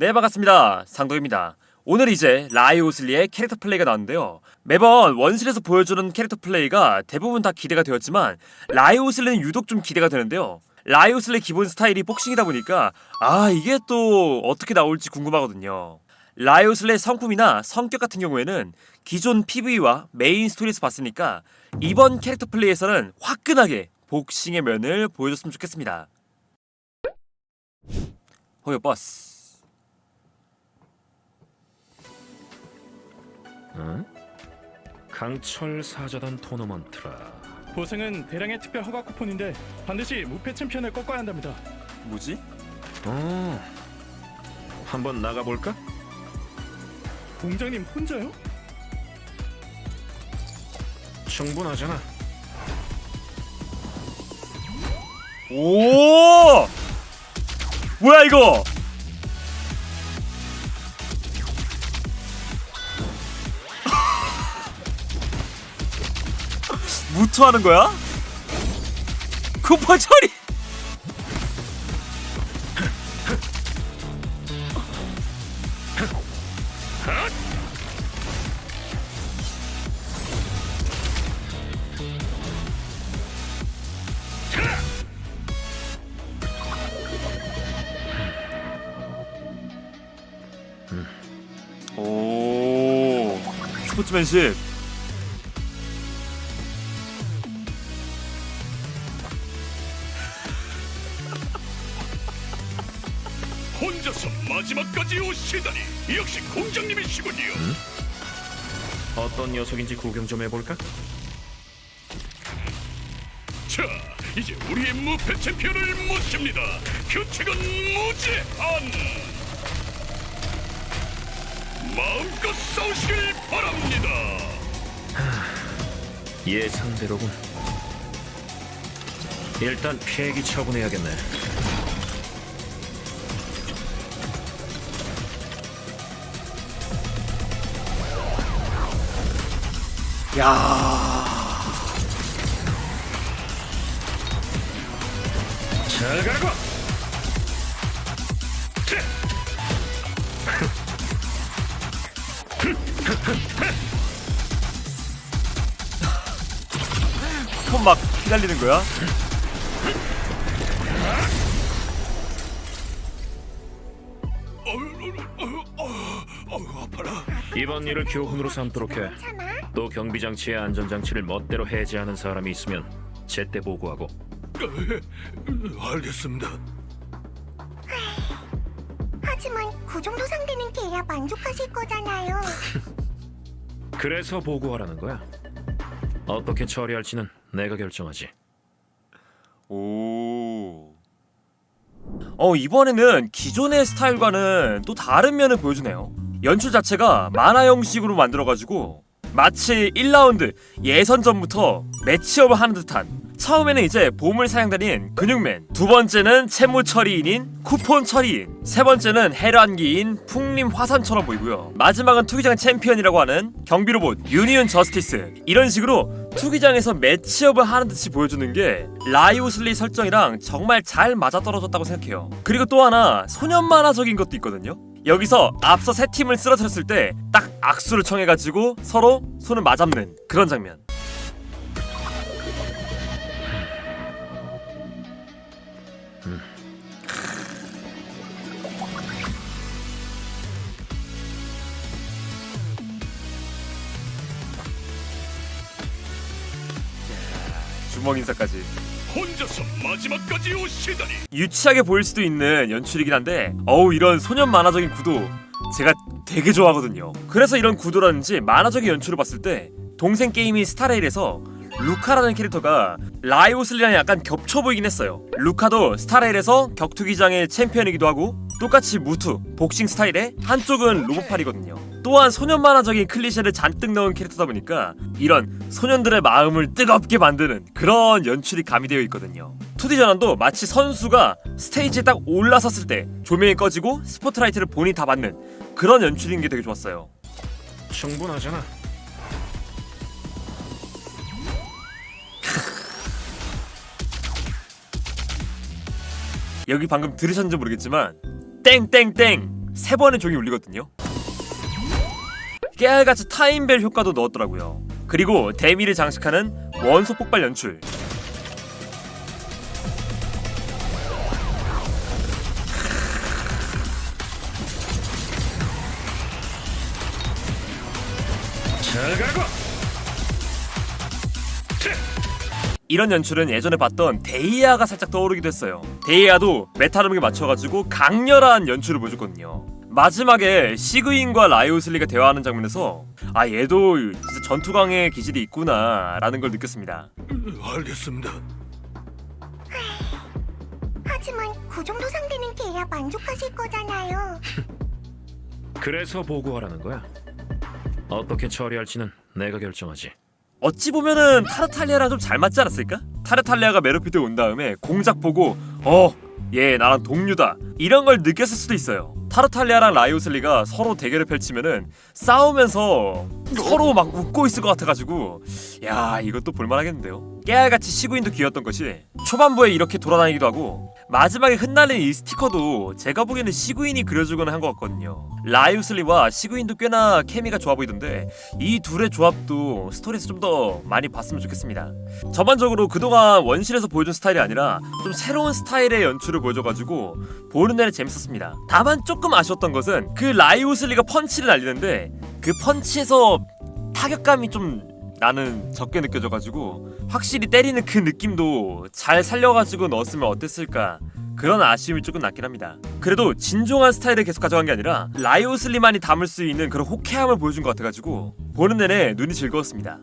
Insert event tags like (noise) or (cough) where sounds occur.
네 반갑습니다. 상도입니다. 오늘 이제 라이 오슬리의 캐릭터 플레이가 나왔는데요. 매번 원실에서 보여주는 캐릭터 플레이가 대부분 다 기대가 되었지만 라이 오슬리는 유독 좀 기대가 되는데요. 라이 오슬리 기본 스타일이 복싱이다 보니까 아 이게 또 어떻게 나올지 궁금하거든요. 라이 오슬리의 성품이나 성격 같은 경우에는 기존 PV와 메인 스토리에서 봤으니까 이번 캐릭터 플레이에서는 화끈하게 복싱의 면을 보여줬으면 좋겠습니다. 호요 버스 응? 강철 사자단 토너먼트라 보승은 대량의 특별 허가 쿠폰인데 반드시 무패 챔피언을 꺾어야 한답니다. 뭐지? 어 한번 나가 볼까? 공장님 혼자요? 충분하잖아 오! 뭐야 이거? 무투하는 거야? 쿠퍼 처리! 오 스포츠맨십 마지막까지 오시다니 역시 공장님이시군요. 어떤 녀석인지 구경 좀 해볼까? 자, 이제 우리의 무패 챔피언을 모십니다. 규칙은 무제한. 마음껏 싸우시길 바랍니다. 예상대로군 일단 폐기 처분해야겠네 야. 잘 가라고. 막 휘날리는 거야? 이번 일을 교훈으로 삼도록 해 또 경비 장치의 안전 장치를 멋대로 해제하는 사람이 있으면 제때 보고하고 (laughs) 알겠습니다. 하지만 그 정도 상대는 돼야 만족하실 거잖아요. (laughs) 그래서 보고하라는 거야 어떻게 처리할지는 내가 결정하지 오. 어 이번에는 기존의 스타일과는 또 다른 면을 보여주네요. 연출 자체가 만화 형식으로 만들어가지고 마치 1라운드 예선전부터 매치업을 하는 듯한 처음에는 이제 보물 사냥단인 근육맨 두 번째는 채무 처리인인 쿠폰 처리인 세 번째는 해란기인 풍림 화산처럼 보이고요. 마지막은 투기장 챔피언이라고 하는 경비 로봇 유니온 저스티스. 이런 식으로 투기장에서 매치업을 하는 듯이 보여주는 게 라이오슬리 설정이랑 정말 잘 맞아떨어졌다고 생각해요. 그리고 또 하나 소년 만화적인 것도 있거든요 여기서 앞서 세 팀을 쓰러뜨렸을 때 딱 악수를 청해가지고 서로 손을 맞잡는 그런 장면 주먹 인사까지 혼자서 마지막까지 오시다니. 유치하게 보일 수도 있는 연출이긴 한데 어우 이런 소년 만화적인 구도 제가 되게 좋아하거든요. 그래서 이런 구도라든지 만화적인 연출을 봤을 때 동생 게임인 스타레일에서 루카라는 캐릭터가 라이오슬리랑 약간 겹쳐 보이긴 했어요. 루카도 스타레일에서 격투기장의 챔피언이기도 하고 똑같이 무투 복싱 스타일에 한쪽은 로봇팔이거든요. 또한 소년 만화적인 클리셰를 잔뜩 넣은 캐릭터다 보니까 이런 소년들의 마음을 뜨겁게 만드는 그런 연출이 가미되어 있거든요. 2D 전환도 마치 선수가 스테이지에 딱 올라섰을 때 조명이 꺼지고 스포트라이트를 본인이 다 받는 그런 연출인 게 되게 좋았어요. 충분하잖아. 여기 방금 들으셨는지 모르겠지만 땡땡땡 세 번의 종이 울리거든요. 깨알같이 타임벨 효과도 넣었더라고요. 그리고 데미를 장식하는 원소 폭발 연출. 잘 가고. 이런 연출은 예전에 봤던 데이아가 살짝 떠오르기도 했어요. 데이아도 메타름에 맞춰가지고 강렬한 연출을 보여줬거든요. 마지막에 시그인과 라이오슬리가 대화하는 장면에서 아 얘도 진짜 전투강의 기질이 있구나 라는 걸 느꼈습니다. 알겠습니다. 하지만 그 정도 상대는 돼야 만족하실 거잖아요. (laughs) 그래서 보고하라는 거야. 어떻게 처리할지는 내가 결정하지. 어찌 보면은 타르탈리아랑 좀 잘 맞지 않았을까? 타르탈리아가 메르피드에 온 다음에 공작 보고 어, 얘 나랑 동료다 이런 걸 느꼈을 수도 있어요. 타르탈리아랑 라이오슬리가 서로 대결을 펼치면은 싸우면서 서로 막 웃고 있을 것 같아가지고 야 이것도 볼만하겠는데요. 깨알같이 시구인도 귀였던 것이 초반부에 이렇게 돌아다니기도 하고 마지막에 흩날린 이 스티커도 제가 보기에는 시구인이 그려주거나 한것 같거든요. 라이오슬리와 시구인도 꽤나 케미가 좋아 보이던데 이 둘의 조합도 스토리에서 좀 더 많이 봤으면 좋겠습니다. 전반적으로 그동안 원실에서 보여준 스타일이 아니라 좀 새로운 스타일의 연출을 보여줘가지고 보는 내내 재밌었습니다. 다만 조금 아쉬웠던 것은 그 라이오슬리가 펀치를 날리는데 그 펀치에서 타격감이 좀 나는 적게 느껴져가지고 확실히 때리는 그 느낌도 잘 살려가지고 넣었으면 어땠을까 그런 아쉬움이 조금 남긴 합니다. 그래도 진종한 스타일을 계속 가져간 게 아니라 라이오슬리만이 담을 수 있는 그런 호쾌함을 보여준 것 같아가지고 보는 내내 눈이 즐거웠습니다.